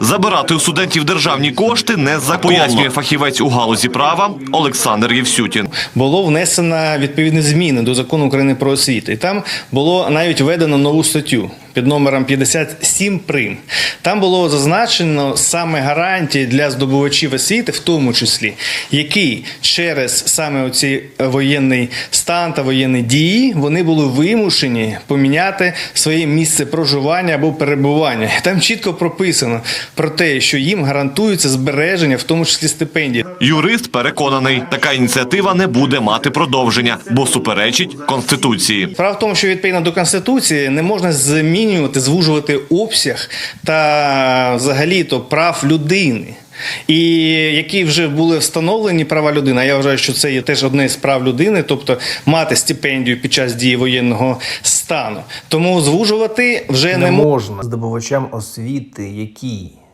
Забирати у студентів державні кошти не за пояснює фахівець у галузі права Олександр Євсютін. було внесено відповідні зміни до закону України про освіту. І там було навіть введено нову статтю під номером 57 прим. Там було зазначено саме гарантії для здобувачів освіти, в тому числі, які через саме оці воєнний стан та воєнні дії вони були вимушені поміняти своє місце проживання або перебування. Там чітко прописано про те, що їм гарантується збереження, в тому числі стипендії. Юрист переконаний, така ініціатива не буде мати продовження, бо суперечить конституції. Справа в тому, що відповідно до конституції не можна змінювати, звужувати обсяг та взагалі то прав людини. І які вже були встановлені права людини, а я вважаю, що це є теж одне з прав людини, тобто мати стипендію під час дії воєнного стану. Тому звужувати вже не, не можна. можна здобувачам освіти, які